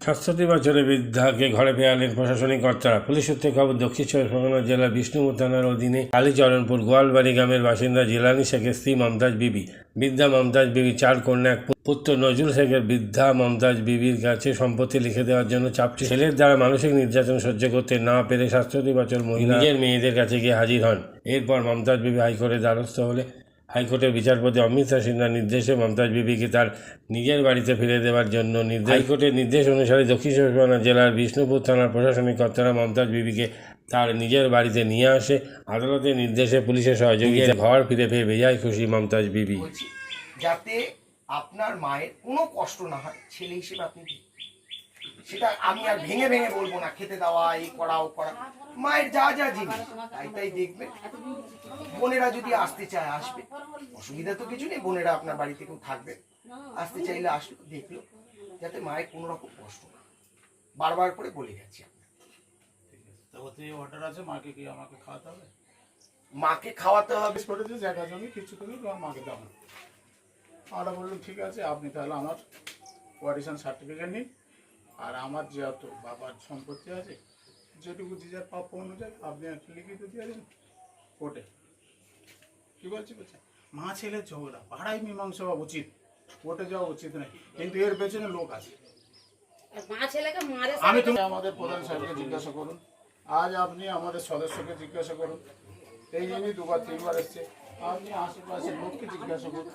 সাতষট্টি বছরের বৃদ্ধাকে ঘরে ফেরালেন প্রশাসনিক কর্তারা। পুলিশ সূত্রে খবর, দক্ষিণ চব্বিশ পরগনা জেলার বিষ্ণুপুর থানার অধীনে কালীচরণপুর গোয়ালবাড়ি গ্রামের বাসিন্দা জিলানি শেখের স্ত্রী মমতাজ বিবি, বৃদ্ধা মমতাজ বিবি, চার কন্যা, এক পুত্র। নজরুল শেখের বৃদ্ধা মমতাজ বিবির কাছে সম্পত্তি লিখে দেওয়ার জন্য চাপটি। ছেলের দ্বারা মানসিক নির্যাতন সহ্য করতে না পেরে সাতষট্টি বছর মহিলা মেয়েদের কাছে গিয়ে হাজির হন। এরপর মমতাজ বিবি হাইকোর্টের দ্বারস্থ হলে হাইকোর্টের বিচারপতি অমিতা সিনহার নির্দেশে মমতাজ বিবিকে তার নিজের বাড়িতে ফিরে দেওয়ার জন্য নির্দেশ হাইকোর্টের নির্দেশ অনুসারে দক্ষিণ চব্বিশ পরগনা জেলার বিষ্ণুপুর থানার প্রশাসনিক কর্তারা মমতাজ বিবিকে তার নিজের বাড়িতে নিয়ে আসে আদালতের নির্দেশে পুলিশের সহযোগিতায় ঘর ফিরে পেয়ে বেজায় খুশি মমতাজ বিবি যাতে আপনার মায়ের কোনো কষ্ট না হয় ছেলে হিসেবে আপনি। সেটা আমি আর ভেঙে ভেঙে বলব না। খেতে দেওয়া এই করা ও করা। মায়ের যা যা জিনিস তাই তাই দেখবে। বোনেরা যদি আসতে চায় আসবে। অসুবিধা তো কিছু নেই বোনেরা আপনার বাড়িতে কেউ থাকবে। আসতে চাইলে আসলো দেখল। যাতে মায়ের কোনো রকম কষ্ট না বারবার করে বলে গেছি ওতে অর্ডার আছে মাকে কি আমাকে খাওয়াতে হবে? মাকে খাওয়াতে হবে। বেশ করেছে জায়গা জমি কিছু তুমি মাকে দাও না। আমরা বললাম ঠিক আছে আপনি তাহলে আমার কোয়ারিশন সার্টিফিকেট নিন। আর আমার যেহেতু বাবার সম্পত্তি আছে যেটুকু যে যার প্রাপ্য অনুযায়ী আপনি একটা লিখিত দিয়ে দিন কোর্টে। কি বলছি বলছে? মা ছেলে ঝগড়া পাড়াই মীমাংসা হওয়া উচিত কোর্টে যাওয়া উচিত নয় কিন্তু এর পেছনে লোক আছে। আমি তুমি আমাদের প্রধান সাহেবকে জিজ্ঞাসা করুন। আজ আপনি আমাদের সদস্যকে জিজ্ঞাসা করুন। এই জন্যই দুবার তিনবার এসছে। আপনি আশেপাশের লোককে জিজ্ঞাসা করুন।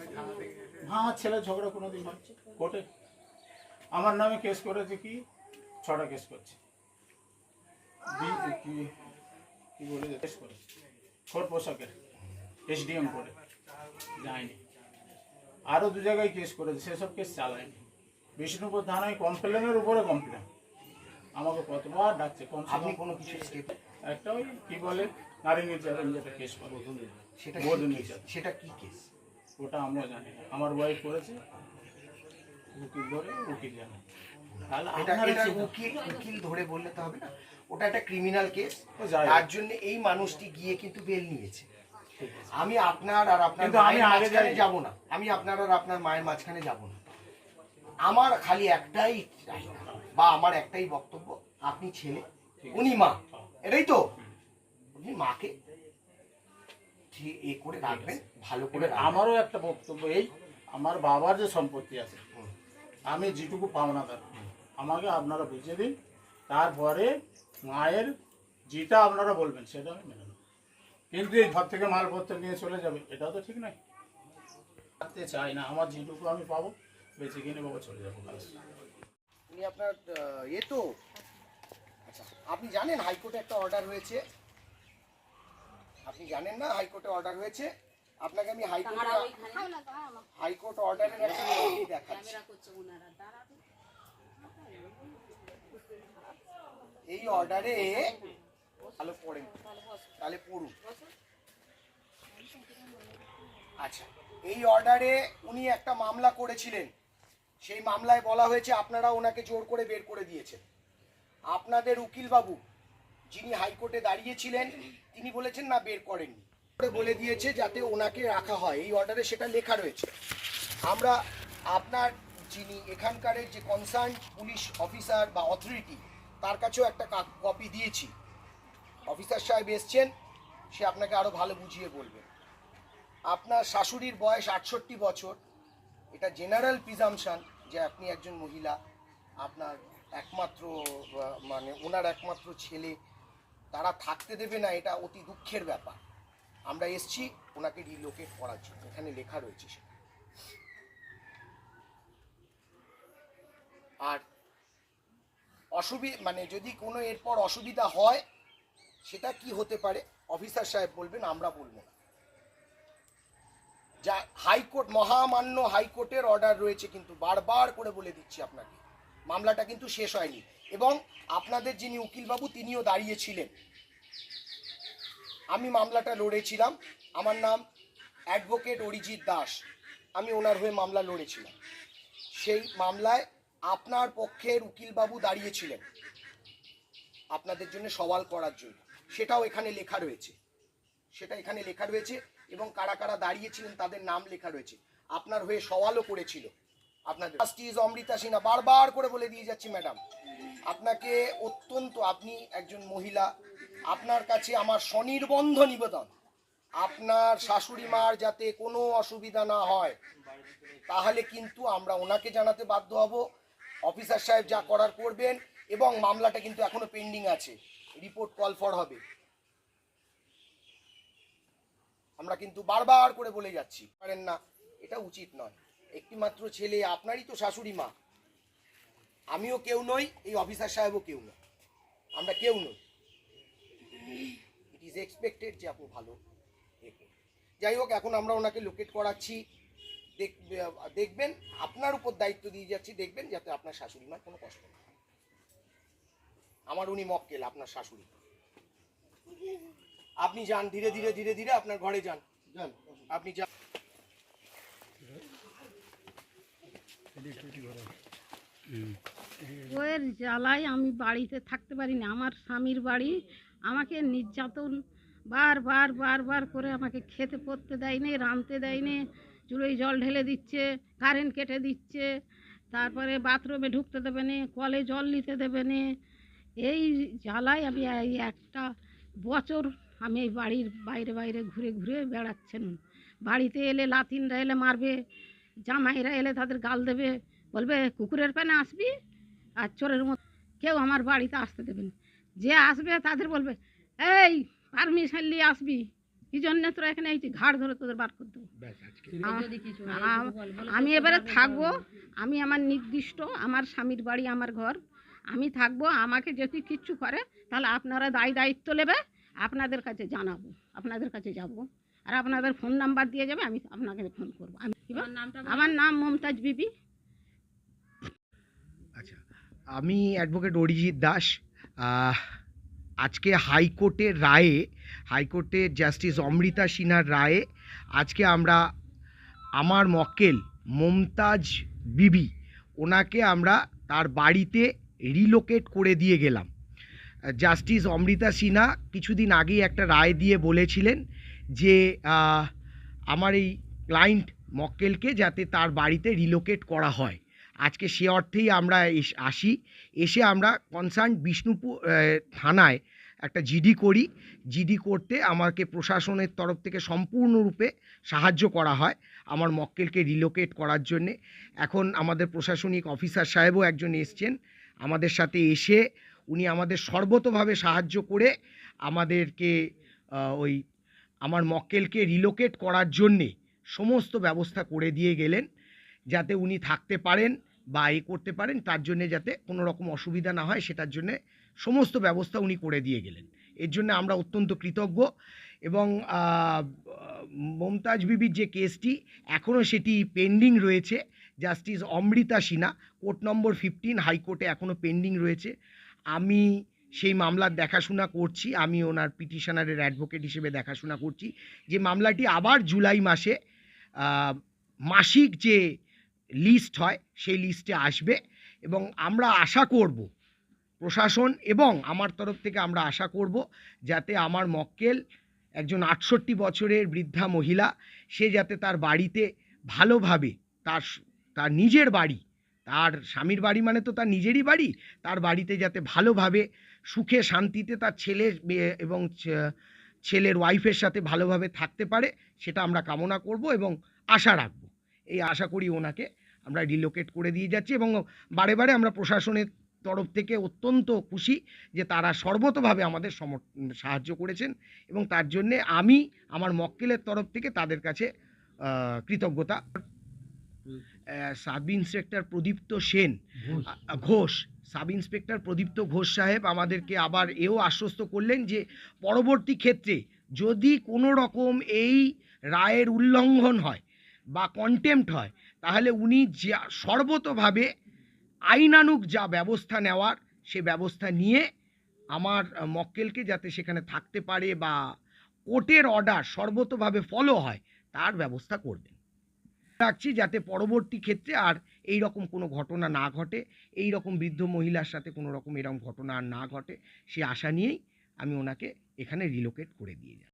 হ্যাঁ ছেলে ঝগড়া কোনো দিন হচ্ছে? কোর্টে? আমার নামে কেস করেছে কি? ছটা কেস করছে। কি কি বলে কেস করেছে? খোর পোশাকের এসডিএম করে। যায়নি। আরও দু জায়গায় কেস করেছে সেসব কেস চালায়নি। বিষ্ণুপুর থানায় কমপ্লেনের উপরে কমপ্লেন আমাকে কতবার ডাকছে কম আপনি কোনো কিছু একটা ওই কি বলে নারী নির্যাতন যেটা কেস করে সেটা বধূ কি কেস? সেটা কি কেস ওটা আমরা জানি না। আমার ওয়াইফ করেছে উকিল ধরে উকিল জানে। এটা এটা উকিল উকিল ধরে বললে তো হবে না। ওটা একটা ক্রিমিনাল কেস ও যাই হোক। তার জন্য এই মানুষটি গিয়ে কিন্তু বেল নিয়েছে। আমি আপনার আর আপনার আমি মায়ের মাঝখানে যাব না। আমি আপনার আর আপনার মায়ের মাঝখানে যাব না। আমার খালি একটাই বা আমার একটাই বক্তব্য আপনি ছেলে উনি মা। এটাই তো। আপনি মাকে এ করে রাখবেন ভালো করে আমারও একটা বক্তব্য এই আমার বাবার যে সম্পত্তি আছে আমি যেটুকু পাওনাদার, আমাকে আপনারা বুঝিয়ে দিন। তারপরে মায়ের যেটা আপনারা বলবেন, সেটা আমি মেনে নেব। কিন্তু এই ঘর থেকে মালপত্র নিয়ে চলে যাবে, এটাও তো ঠিক নয়। থাকতে চাই না, আমার যেটুকু আমি পাবো, বেঁচে কিনে বাবা চলে যাব আপনার এ তো? আচ্ছা আপনি জানেন হাইকোর্টে একটা অর্ডার হয়েছে? আপনি জানেন না হাইকোর্টে অর্ডার হয়েছে? আপনাকে আমি হাইকোর্টে ওইখানে হাইকোর্ট অর্ডারের একটা দেখাচ্ছি। করছে ওনারা দাঁড়াবে এই অর্ডারে ভালো পড়েন তাহলে পড়ুন। আচ্ছা এই অর্ডারে উনি একটা মামলা করেছিলেন। সেই মামলায় বলা হয়েছে আপনারা ওনাকে জোর করে বের করে দিয়েছেন। আপনাদের উকিল বাবু যিনি হাইকোর্টে দাঁড়িয়েছিলেন তিনি বলেছেন না বের করেননি। করে বলে দিয়েছে যাতে ওনাকে রাখা হয়। এই অর্ডারে সেটা লেখা রয়েছে। আমরা আপনার যিনি এখানকারের যে কনসার্ন পুলিশ অফিসার বা অথরিটি তার কাছেও একটা কপি দিয়েছি। অফিসার সাহেব এসছেন, সে আপনাকে আরও ভালো বুঝিয়ে বলবে। আপনার শাশুড়ির বয়স আটষট্টি বছর। এটা জেনারেল প্রিজামশান যে আপনি একজন মহিলা, আপনার একমাত্র মানে ওনার একমাত্র ছেলে, তারা থাকতে দেবে না, এটা অতি দুঃখের ব্যাপার। আমরা এসছি, ওনাকে রিলোকেট করার জন্য। এখানে লেখা রয়েছে সেটা। আর অসুবিধা মানে যদি কোনো এরপর অসুবিধা হয়, সেটা কি হতে পারে? অফিসার সাহেব বলবেন, আমরা বলব না। যা হাইকোর্ট, মহামান্য হাইকোর্টের অর্ডার রয়েছে কিন্তু বারবার করে বলে দিচ্ছি আপনাকে। মামলাটা কিন্তু শেষ হয়নি। এবং আপনাদের যিনি উকিলবাবু, তিনিও দাঁড়িয়েছিলেন আমি মামলাটা লড়েছিলাম। আমার নাম অ্যাডভোকেট অরিজিৎ দাস। আমি ওনার হয়ে মামলা লড়েছিলাম। সেই মামলায় আপনার পক্ষের উকিলবাবু দাঁড়িয়েছিলেন। আপনাদের জন্য সওয়াল করার জন্য। সেটাও এখানে লেখা রয়েছে। সেটা এখানে লেখা রয়েছে এবং কারা কারা দাঁড়িয়েছিলেন তাদের নাম লেখা রয়েছে। আপনার হয়ে সওয়ালও করেছিল। আপনাদের জাস্টিস অমৃতা সিনহা বারবার করে বলে দিয়ে যাচ্ছি ম্যাডাম আপনাকে অত্যন্ত, আপনি একজন মহিলা আপনার কাছে আমার স্বনির্বন্ধ নিবেদন। আপনার শাশুড়ি মার যাতে কোনো অসুবিধা না হয়, তাহলে কিন্তু আমরা ওনাকে জানাতে বাধ্য হব। অফিসার সাহেব যা করার করবেন এবং মামলাটা কিন্তু এখনও পেন্ডিং আছে। রিপোর্ট কল ফর হবে। আমরা কিন্তু বারবার করে বলে যাচ্ছি, পারেন না, এটা উচিত নয়। একটি মাত্র ছেলে, আপনারই তো শাশুড়ি মা। আমিও কেউ নই, এই অফিসার সাহেবও কেউ নয় আমরা কেউ নই। ইট ইজ এক্সপেক্টেড যে আপনি ভালো যাই হোক এখন আমরা ওনাকে লোকেট করাচ্ছি। দেখ- দেখবেন আপনার উপর দায়িত্ব দিয়ে যাচ্ছি। দেখবেন যাতে আপনার শাশুড়ি মার কোনো কষ্ট না আমার উনি মক্কেল আপনার শাশুড়ি। আপনি যান ধীরে ধীরে ধীরে ধীরে আপনার ঘরে যান। যান। আপনি যান। ওর জ্বালায় আমি বাড়িতে থাকতে পারি না আমার স্বামীর বাড়ি আমাকে নির্যাতন বারবার বারবার করে আমাকে খেতে পড়তে দেয়নি রাঁধতে দেয়নি চুলোয় জল ঢেলে দিচ্ছে কারেন্ট কেটে দিচ্ছে, তারপরে বাথরুমে ঢুকতে দেবে না, কলে জল নিতে দেবে না। এই জ্বালায় আমি এই একটা বছর আমি এই বাড়ির বাইরে বাইরে ঘুরে ঘুরে বেড়াচ্ছেন। বাড়িতে এলে লাতিনরা এলে মারবে, জামাইরা এলে তাদের গাল দেবে, বলবে, কুকুরের প্যানে আসবি? আর চোরের মতো কেউ আমার বাড়িতে আসতে দেবে না। যে আসবে তাদের বলবে এই পারমিশন নিয়ে আসবি। কি জন্য তোরা এখানে এই ঘাড় ধরে তোদের বার করে দেবো। আমি এবারে থাকব। আমি আমার নির্দিষ্ট আমার স্বামীর বাড়ি আমার ঘর আমি থাকব। আমাকে যদি কিচ্ছু করে তাহলে আপনারা দায় দায়িত্ব নেবে। আপনাদের কাছে জানাব। আপনাদের কাছে যাব। আর আপনাদের ফোন নাম্বার দিয়ে যাবে আমি আপনাকে ফোন করব। আমি আমার নাম মমতাজ বিবি। আচ্ছা আমি অ্যাডভোকেট অরিজিৎ দাস। আজকে হাইকোর্টের রায়ে, হাইকোর্টের জাস্টিস অমৃতা সিনহার রায়ে আজকে আমরা, আমার মক্কেল মমতাজ বিবি, ওনাকে আমরা তার বাড়িতে রিলোকেট করে দিয়ে গেলাম। জাস্টিস অমৃতা সিনহা কিছুদিন আগেই একটা রায় দিয়ে বলেছিলেন যে আমার এই ক্লায়েন্ট মক্কেলকে যাতে তার বাড়িতে রিলোকেট করা হয়। আজকে সে অর্থেই আমরা আসি। এসে আমরা কনসার্ন বিষ্ণুপুর থানায় একটা জিডি করি। জিডি করতে আমাকে প্রশাসনের তরফ থেকে সম্পূর্ণরূপে সাহায্য করা হয় আমার মক্কেলকে রিলোকেট করার জন্যে। এখন আমাদের প্রশাসনিক অফিসার সাহেবও একজন এসছেন আমাদের সাথে এসে উনি আমাদের সর্বতভাবে সাহায্য করে আমাদেরকে ওই আমার মক্কেলকে রিলোকেট করার জন্যে সমস্ত ব্যবস্থা করে দিয়ে গেলেন। যাতে উনি থাকতে পারেন। বা এ করতে পারেন, তার জন্য যাতে কোনো রকম অসুবিধা না হয়, সেটার জন্যে সমস্ত ব্যবস্থা উনি করে দিয়ে গেলেন। এর জন্য আমরা অত্যন্ত কৃতজ্ঞ এবং মমতাজ বিবির যে কেসটি, এখনও সেটি পেন্ডিং রয়েছে। Justice Amrita Sinha, court number fifteen, হাইকোর্টে এখনও পেন্ডিং রয়েছে। আমি সেই মামলার দেখাশোনা করছি, আমি ওনার পিটিশনারের অ্যাডভোকেট হিসেবে দেখাশোনা করছি। যে মামলাটি আবার জুলাই মাসে মাসিক যে লিস্ট হয়, সেই লিস্টে আসবে এবং আমরা আশা করব, প্রশাসন এবং আমার তরফ থেকে আমরা আশা করব যাতে আমার মক্কেল একজন আটষট্টি বছরের বৃদ্ধা মহিলা, সে যাতে তার বাড়িতে ভালোভাবে তার তার নিজের বাড়ি, তার স্বামীর বাড়ি মানে তো তার নিজেরই বাড়ি, তার বাড়িতে যাতে ভালোভাবে সুখে শান্তিতে তার ছেলে এবং ছেলের ওয়াইফের সাথে ভালোভাবে থাকতে পারে, সেটা আমরা কামনা করব এবং আশা রাখব। এই আশা করি ওনাকে আমরা রিলোকেট করে দিয়ে যাচ্ছি এবং বারে বারে আমরা প্রশাসনের তরফ থেকে অত্যন্ত খুশি যে তারা সর্বতভাবে আমাদের সমর সাহায্য করেছেন এবং তার জন্যে আমি আমার মক্কেলের তরফ থেকে তাদের কাছে কৃতজ্ঞতা। Sub inspector Pradipta Sen Ghosh. Sub inspector Pradipta Ghosh সাহেব আমাদেরকে আবার এও আশ্বস্ত করলেন যে পরবর্তী ক্ষেত্রে যদি কোনো রকম এই রায়ের উল্লঙ্ঘন হয় বা কন্টেম্পট হয় তাহলে উনি যা সর্বতভাবে আইনানুগ যা ব্যবস্থা নেওয়ার, সে ব্যবস্থা নিয়ে আমার মক্কেলকে যাতে সেখানে থাকতে পারে বা কোর্টের অর্ডার সর্বতভাবে ফলো হয়, তার ব্যবস্থা করবেন। রাখছি যাতে পরবর্তী ক্ষেত্রে আর এই রকম কোনো ঘটনা না ঘটে এই রকম বৃদ্ধ মহিলার সাথে কোনো রকম এরকম ঘটনা আর না ঘটে, সে আশা নিয়েই আমি ওনাকে এখানে রিলোকেট করে দিয়ে যাই